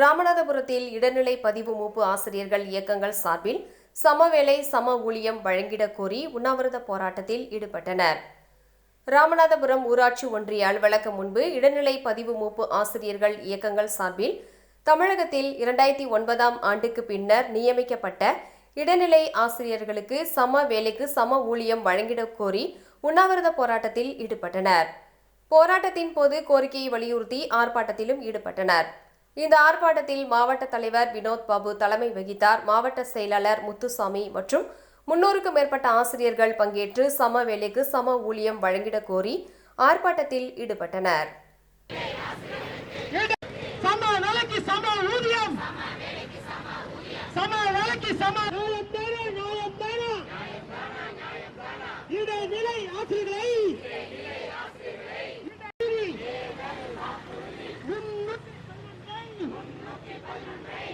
ராமநாதபுரத்தில் இடைநிலை பதிவு மூப்பு ஆசிரியர்கள் இயக்கங்கள் சார்பில் சமவேளை சம ஊழியம் வழங்கிடக் கோரி உண்ணாவிரத போராட்டத்தில் ஈடுபட்டனர். ராமநாதபுரம் ஊராட்சி ஒன்றிய அலுவலகம் முன்பு இடைநிலை பதிவு மூப்பு ஆசிரியர்கள் இயக்கங்கள் சார்பில் தமிழகத்தில் இரண்டாயிரத்தி ஒன்பதாம் ஆண்டுக்கு பின்னர் நியமிக்கப்பட்ட இடைநிலை ஆசிரியர்களுக்கு சம வேலைக்கு சம ஊழியம் வழங்கிடக் கோரி உண்ணாவிரத போராட்டத்தில் ஈடுபட்டனர். போராட்டத்தின் போது கோரிக்கையை வலியுறுத்தி ஆர்ப்பாட்டத்திலும் ஈடுபட்டனர். இந்த ஆர்ப்பாட்டத்தில் மாவட்ட தலைவர் வினோத் பாபு தலைமை வகித்தார். மாவட்ட செயலாளர் முத்துசாமி மற்றும் முன்னூறுக்கும் மேற்பட்ட ஆசிரியர்கள் பங்கேற்று சம வேலைக்கு சம ஊழியம் வழங்கிடக் கோரி ஆர்ப்பாட்டத்தில் ஈடுபட்டனர். சம வேலைக்கு சம